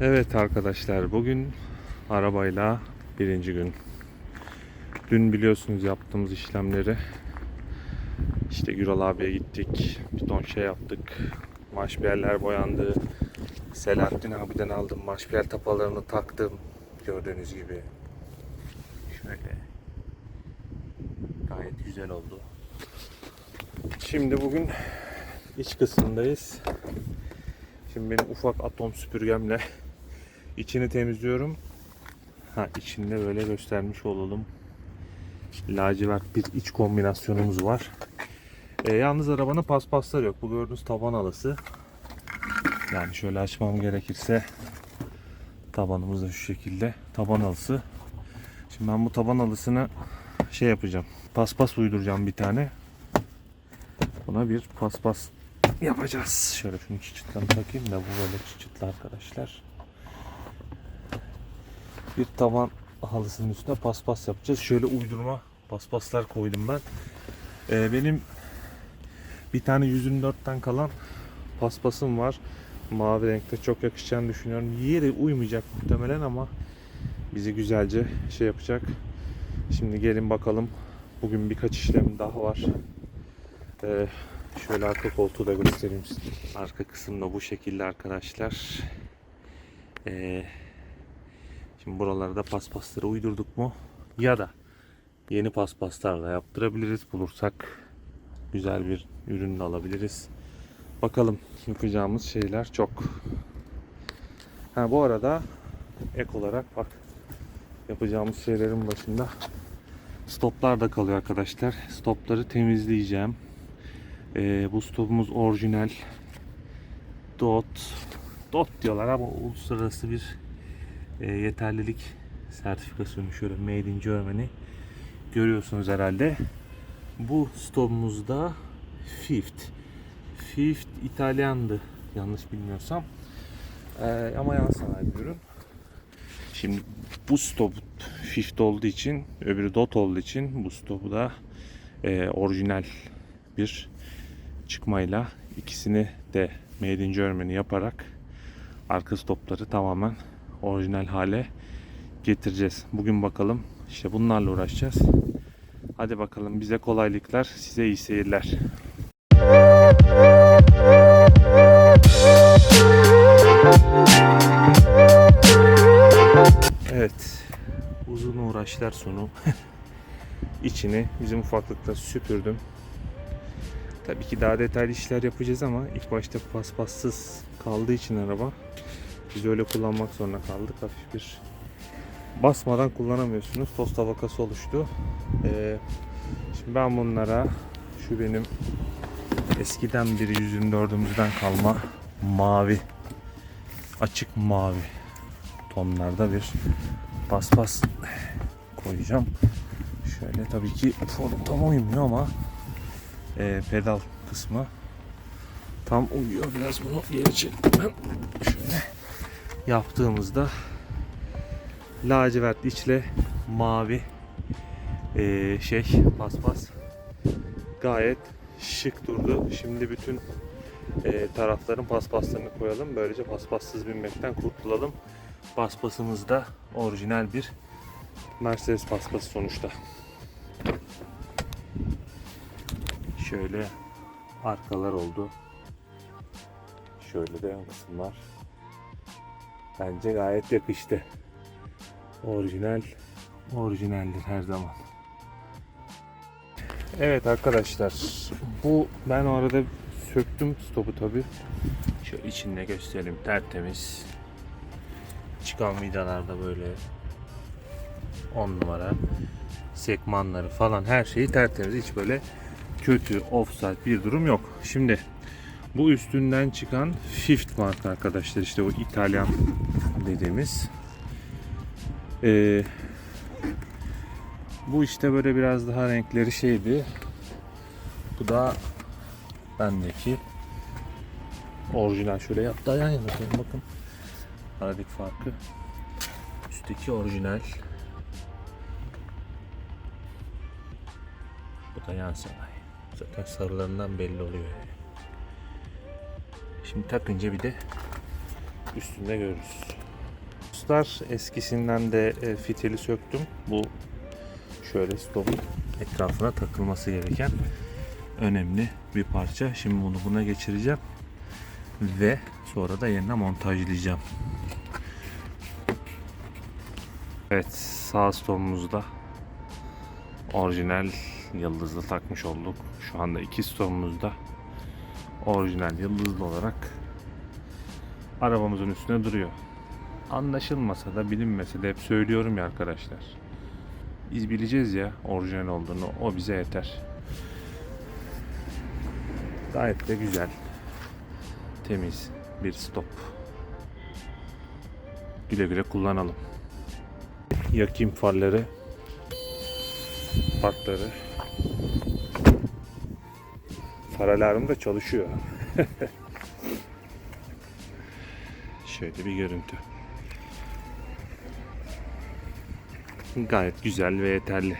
Evet arkadaşlar bugün arabayla birinci gün. Dün biliyorsunuz yaptığımız işlemleri. İşte Güral abiye gittik. Bir ton şey yaptık. Maşpiyerler boyandı. Selahattin abiden aldım. Maşpiyer tapalarını taktım. Gördüğünüz gibi. Şöyle. Gayet güzel oldu. Şimdi bugün iç kısımdayız. Şimdi benim ufak atom süpürgemle içini temizliyorum. Ha içinde böyle göstermiş olalım. Lacivert bir iç kombinasyonumuz var. E, yalnız arabanın paspasları yok. Bu gördüğünüz taban halısı. Yani şöyle açmam gerekirse tabanımız da şu şekilde taban halısı. Şimdi ben bu taban halısını şey yapacağım. Paspas uyduracağım bir tane. Buna bir paspas yapacağız. Şöyle şunu çıçıtlarını takayım da bu böyle çıçıtlı arkadaşlar. Bir tavan halısının üstüne paspas yapacağız. Şöyle uydurma paspaslar koydum ben. Ee, benim bir tane 124'ten kalan paspasım var. Mavi renkte çok yakışacağını düşünüyorum. Yeri uymayacak muhtemelen ama bizi güzelce şey yapacak. Şimdi gelin bakalım. Bugün birkaç işlem daha var. Ee, Şöyle arka koltuğu da göstereyim size. Arka kısımda bu şekilde arkadaşlar. Ee, şimdi buralarda paspasları uydurduk mu? Ya da yeni paspaslarla yaptırabiliriz. Bulursak güzel bir ürün alabiliriz. Bakalım yapacağımız şeyler çok. Ha bu arada ek olarak bak yapacağımız şeylerin başında stoplar da kalıyor arkadaşlar. Stopları temizleyeceğim. Ee, bu stopumuz orijinal DOT DOT diyorlar ama uluslararası bir e, yeterlilik sertifikasyonu şöyle Made in Germany görüyorsunuz herhalde. Bu stopumuzda Fifth. Fifth İtalyandı yanlış bilmiyorsam. Ee, ama yan sanayi ürün. Şimdi bu stop Fifth olduğu için öbürü DOT olduğu için bu stopu da e, orijinal bir çıkmayla ikisini de Made in Germany yaparak arka stopları tamamen orijinal hale getireceğiz. Bugün bakalım işte bunlarla uğraşacağız. Hadi bakalım bize kolaylıklar, size iyi seyirler. Evet, uzun uğraşlar sonu içini bizim ufaklıkta süpürdüm. Tabii ki daha detaylı işler yapacağız ama ilk başta paspassız kaldığı için araba biz öyle kullanmak zorunda kaldık. Hafif bir basmadan kullanamıyorsunuz. Toz tabakası oluştu. Ee, şimdi ben bunlara şu benim eskiden bir 124'ümüzden kalma mavi açık mavi tonlarda bir paspas koyacağım. Şöyle tabii ki form tam uymuyor ama e, pedal kısmı tam uyuyor. Biraz bunu geri çektim ben. Şöyle yaptığımızda lacivert içle mavi e, şey paspas gayet şık durdu. Şimdi bütün e, tarafların paspaslarını koyalım. Böylece paspassız binmekten kurtulalım. Paspasımız da orijinal bir Mercedes paspası sonuçta. Şöyle arkalar oldu. Şöyle de yan kısımlar. Bence gayet yakıştı. Orijinal, orijinaldir her zaman. Evet arkadaşlar, bu ben o arada söktüm stopu tabi. Şöyle içinde göstereyim tertemiz. Çıkan vidalarda böyle 10 numara sekmanları falan her şeyi tertemiz. Hiç böyle kötü, offside bir durum yok. Şimdi bu üstünden çıkan Fifth marka arkadaşlar işte o İtalyan dediğimiz. Ee, bu işte böyle biraz daha renkleri şeydi. Bu da bendeki orijinal şöyle yaptı yan yana koyayım bakın. Aradaki farkı. Üstteki orijinal. Bu da yan sanayi. Zaten sarılarından belli oluyor. Şimdi takınca bir de üstünde görürüz. Dostlar. Eskisinden de e, fiteli söktüm. Bu şöyle stopun etrafına takılması gereken önemli bir parça. Şimdi bunu buna geçireceğim ve sonra da yerine montajlayacağım. Evet sağ stopumuzda orijinal yıldızlı takmış olduk. Şu anda iki stopumuzda orijinal yıldızlı olarak arabamızın üstüne duruyor. Anlaşılmasa da bilinmese de hep söylüyorum ya arkadaşlar. Biz bileceğiz ya orijinal olduğunu o bize yeter. Gayet de güzel. Temiz bir stop. Güle güle kullanalım. Yakayım farları. Farkları. Far alarmı da çalışıyor. Şöyle bir görüntü. Gayet güzel ve yeterli.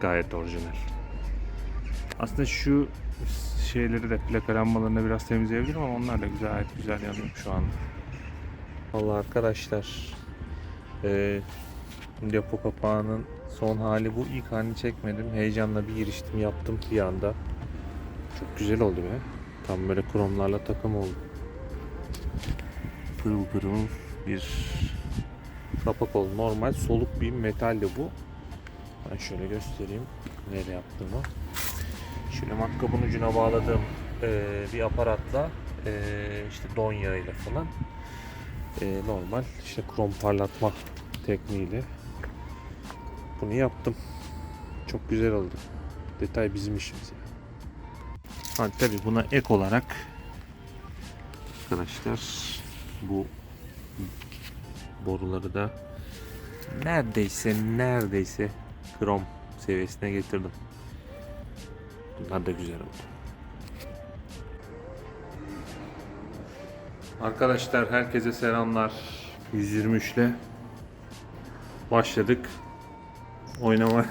Gayet orijinal. Aslında şu şeyleri de plaka lambalarını biraz temizleyebilirim ama onlar da güzel, gayet güzel yanıyor şu anda. Vallahi arkadaşlar eee depo kapağının son hali bu. İlk halini çekmedim. Heyecanla bir giriştim yaptım bir anda. Çok güzel oldu be. Tam böyle kromlarla takım oldu. Pırıl pırıl bir kapak oldu. Normal soluk bir metaldi bu. Ben şöyle göstereyim nereye yaptığımı. Şöyle matkabın ucuna bağladığım eee, bir aparatla eee, işte don yağıyla falan eee, normal işte krom parlatma tekniğiyle bunu yaptım. Çok güzel oldu. Detay bizim işimiz. ya. Ha, tabii buna ek olarak arkadaşlar bu boruları da neredeyse neredeyse krom seviyesine getirdim. Bunlar da güzel oldu. Arkadaşlar herkese selamlar. 123 ile başladık oynama.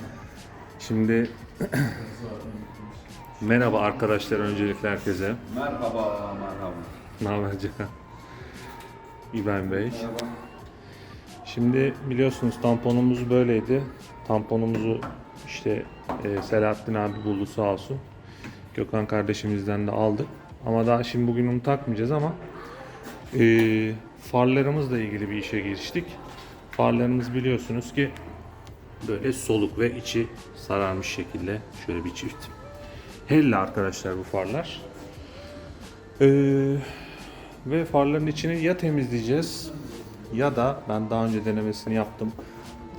Şimdi merhaba arkadaşlar öncelikle herkese. Merhaba, merhaba. Ne haber Cihan? İbrahim Bey. Şimdi biliyorsunuz tamponumuz böyleydi. Tamponumuzu işte e, Selahattin abi buldu sağ olsun. Gökhan kardeşimizden de aldık. Ama daha şimdi bugün onu takmayacağız ama e, farlarımızla ilgili bir işe giriştik. Farlarımız biliyorsunuz ki böyle soluk ve içi sararmış şekilde şöyle bir çift. Hella arkadaşlar bu farlar. Ee, ve farların içini ya temizleyeceğiz ya da ben daha önce denemesini yaptım.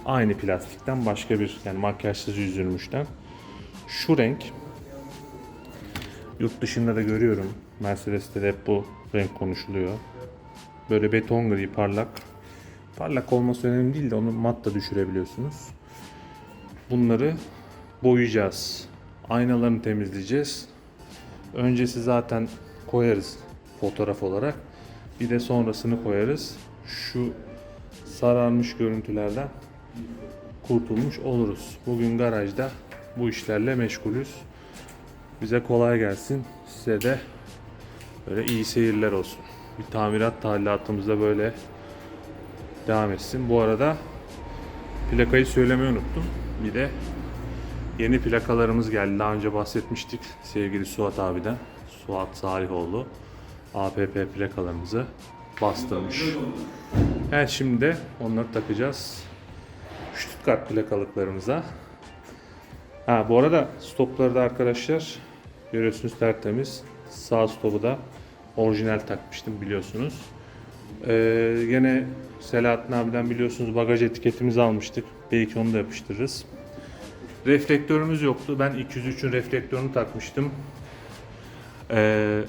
Aynı plastikten başka bir yani makyajsız yüzülmüşten. Şu renk yurt dışında da görüyorum. Mercedes'te de hep bu renk konuşuluyor. Böyle beton gri parlak. Parlak olması önemli değil de onu mat da düşürebiliyorsunuz. Bunları boyayacağız. Aynalarını temizleyeceğiz. Öncesi zaten koyarız fotoğraf olarak. Bir de sonrasını koyarız. Şu sararmış görüntülerden kurtulmuş oluruz. Bugün garajda bu işlerle meşgulüz. Bize kolay gelsin. Size de böyle iyi seyirler olsun. Bir tamirat talimatımız da böyle devam etsin. Bu arada plakayı söylemeyi unuttum. Bir de Yeni plakalarımız geldi. Daha önce bahsetmiştik sevgili Suat abiden. Suat Salihoğlu APP plakalarımızı bastırmış. Evet şimdi de onları takacağız. Stuttgart plakalıklarımıza. Ha bu arada stopları da arkadaşlar görüyorsunuz tertemiz. Sağ stopu da orijinal takmıştım biliyorsunuz. Ee, gene Selahattin abiden biliyorsunuz bagaj etiketimizi almıştık. Belki onu da yapıştırırız. Reflektörümüz yoktu. Ben 203'ün reflektörünü takmıştım. Ee,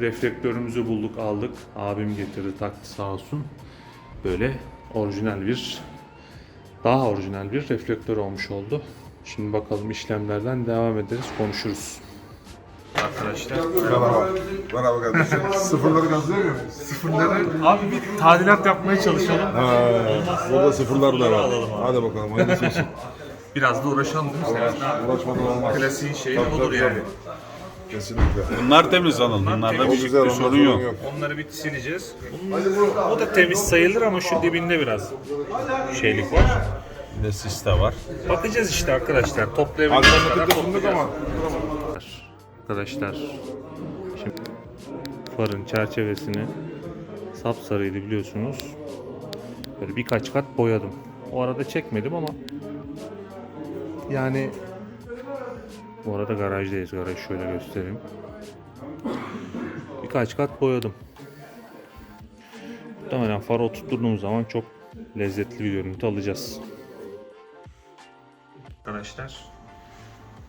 reflektörümüzü bulduk aldık. Abim getirdi taktı sağ olsun. Böyle orijinal bir daha orijinal bir reflektör olmuş oldu. Şimdi bakalım işlemlerden devam ederiz konuşuruz. Arkadaşlar Merhaba. Merhaba kardeşim. Sıfırları gazlıyor muyum? sıfırları abi bir tadilat yapmaya çalışalım. Ha, burada sıfırlar da var. Hadi bakalım hayırlısı olsun. Biraz da uğraşalım değil mi? Uğraşmadan olmaz. Klasiğin şeyi Tabii, budur tabii, yani. Kesinlikle. Bunlar temiz Anıl. Bunlarda bir, güzel, bir onda sorun yok. Onları bir sileceğiz. o da temiz sayılır ama şu dibinde biraz şeylik var. Bir de siste var. Bakacağız işte arkadaşlar. Toplayabildiğimiz kadar Alternatif de fındık toplayacağız. ama. Arkadaşlar şimdi farın çerçevesini sapsarıydı biliyorsunuz. Böyle birkaç kat boyadım. O arada çekmedim ama yani bu arada garajdayız. Garaj şöyle göstereyim. Birkaç kat boyadım. Muhtemelen far oturttuğumuz zaman çok lezzetli bir görüntü alacağız. Arkadaşlar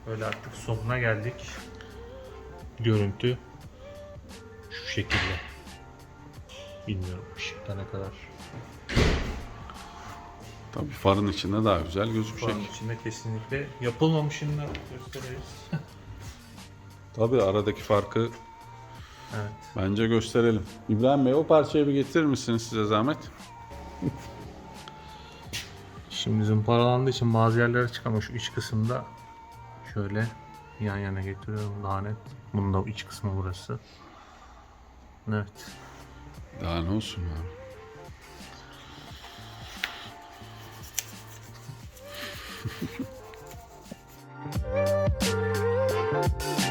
böyle artık sonuna geldik. Görüntü şu şekilde. Bilmiyorum ışıkta ne kadar. Tabii farın içinde daha güzel gözükecek. An içinde kesinlikle yapılmamışını gösteririz. Tabii aradaki farkı evet. bence gösterelim. İbrahim Bey o parçayı bir getirir misiniz size zahmet? Şimdi zımparalandığı için bazı yerlere açık ama şu iç kısımda şöyle yan yana getiriyorum daha net. Bunun da iç kısmı burası. Evet. Daha ne olsun abi. thank you